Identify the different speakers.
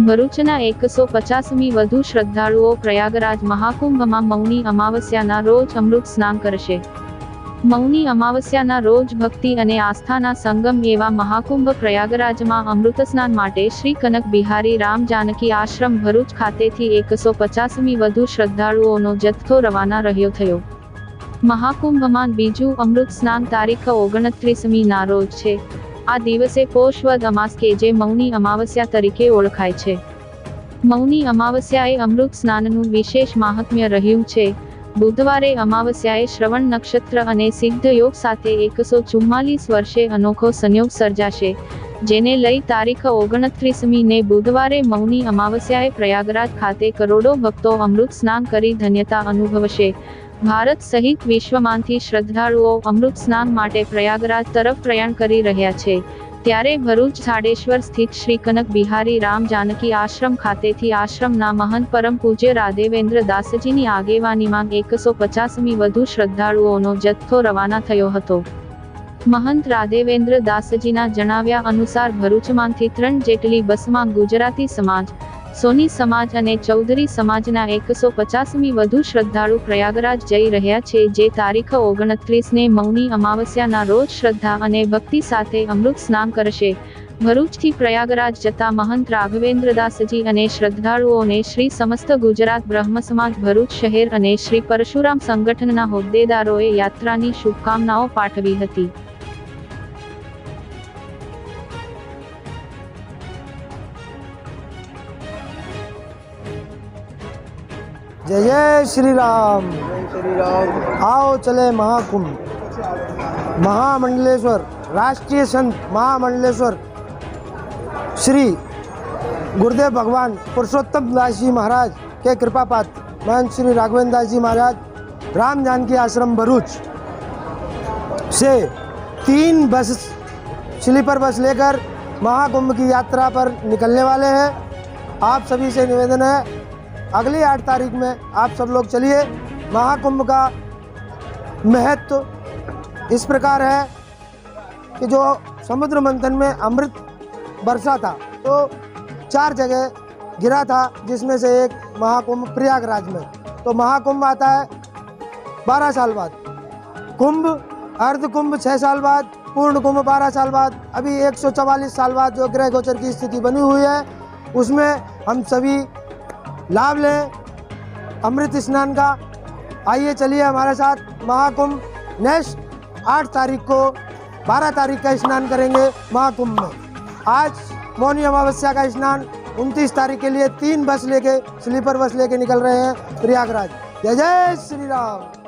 Speaker 1: ભરૂચના એકસો પચાસમી વધુ શ્રદ્ધાળુઓ પ્રયાગરાજ મહાકુંભમાં મૌની અમાવસ્યાના રોજ અમૃત સ્નાન કરશે. મૌની અમાવસ્યાના રોજ ભક્તિ અને આસ્થાના સંગમ એવા મહાકુંભ પ્રયાગરાજમાં અમૃત સ્નાન માટે શ્રી કનક બિહારી રામ જાનકી આશ્રમ ભરૂચ ખાતેથી એકસો પચાસમી વધુ શ્રદ્ધાળુઓનો જથ્થો રવાના રહ્યો થયો. મહાકુંભમાં બીજું અમૃત સ્નાન તારીખ ઓગણત્રીસમી ના રોજ છે. આ દિવસે પોષવદ અમાસ કે જે મૌની અમાવસ્યા તરીકે ઓળખાય છે. મૌની અમાવસ્યાએ અમૃત સ્નાનનું વિશેષ મહાત્મ્ય રહ્યું છે. બુધવારે અમાવસ્યાએ શ્રવણ નક્ષત્ર અને સિદ્ધ યોગ સાથે એકસો ચુમ્માલીસ વર્ષે અનોખો સંયોગ સર્જાશે, જેને લઈ તારીખ ઓગણત્રીસમી ને બુધવારે મૌની અમાવસ્યાએ પ્રયાગરાજ ખાતે કરોડો ભક્તો અમૃત સ્નાન કરી ધન્યતા અનુભવશે. ભારત સહિત વિશ્વમાંથી શ્રદ્ધાળુઓ અમૃત સ્નાન માટે પ્રયાગરાજ તરફ પ્રયાણ કરી રહ્યા છે. ત્યારે ભરૂચ સાડેશ્વર સ્થિત શ્રી કનક બિહારી રામ જાનકી આશ્રમ ખાતેથી આશ્રમના મહંત પરમ પૂજ્ય રાધેવેન્દ્ર દાસજીની આગેવાનીમાં એકસો પચાસમી વધુ શ્રદ્ધાળુઓનો જથ્થો રવાના થયો હતો. મહંત રાધેવેન્દ્ર દાસજીના જણાવ્યા અનુસાર ભરૂચમાંથી ત્રણ જેટલી બસમાં ગુજરાતી સમાજ, સોની સમાજ અને ચૌધરી સમાજના એકસો પચાસમી વધુ શ્રદ્ધાળુ પ્રયાગરાજ જઈ રહ્યા છે જે તારીખ ઓગણત્રીસને મૌની અમાવસ્યાના રોજ શ્રદ્ધા અને ભક્તિ સાથે અમૃત સ્નાન કરશે. ભરૂચથી પ્રયાગરાજ જતા મહંત રાઘવેન્દ્રદાસજી અને શ્રદ્ધાળુઓને શ્રી સમસ્ત ગુજરાત બ્રહ્મ સમાજ ભરૂચ શહેર અને શ્રી પરશુરામ સંગઠનના હોદ્દેદારોએ યાત્રાની શુભકામનાઓ પાઠવી હતી.
Speaker 2: जय जय श्री राम
Speaker 3: श्री राम
Speaker 2: आओ चले महाकुंभ। महामंडलेश्वर, राष्ट्रीय संत महामंडलेश्वर। श्री गुरुदेव भगवान पुरुषोत्तम दास जी महाराज के कृपा पात्र महंत श्री राघवेंद्र दास जी महाराज, राम जानकी आश्रम भरूच से तीन बस स्लीपर बस लेकर महाकुंभ की यात्रा पर निकलने वाले हैं। आप सभी से निवेदन है अगली आठ तारीख में आप सब लोग चलिए। महाकुंभ का महत्व इस प्रकार है कि जो समुद्र मंथन में अमृत बरसा था तो चार जगह गिरा था, जिसमें से एक महाकुंभ प्रयागराज में। तो महाकुंभ आता है बारह साल बाद। कुंभ अर्ध कुंभ छः साल बाद पूर्ण कुंभ बारह साल बाद, अभी एक सौ चवालीस साल बाद जो ग्रह गोचर की स्थिति बनी हुई है, उसमें हम सभी लाभ लें। अमृत स्नान का। आइए, चलिए हमारे साथ महाकुंभ। नेक्स्ट आठ तारीख को बारह तारीख का स्नान करेंगे महाकुंभ में। आज मौनी अमावस्या का स्नान, उनतीस तारीख के लिए तीन बस लेके, स्लीपर बस लेके निकल रहे हैं प्रयागराज। जय जय श्री राम।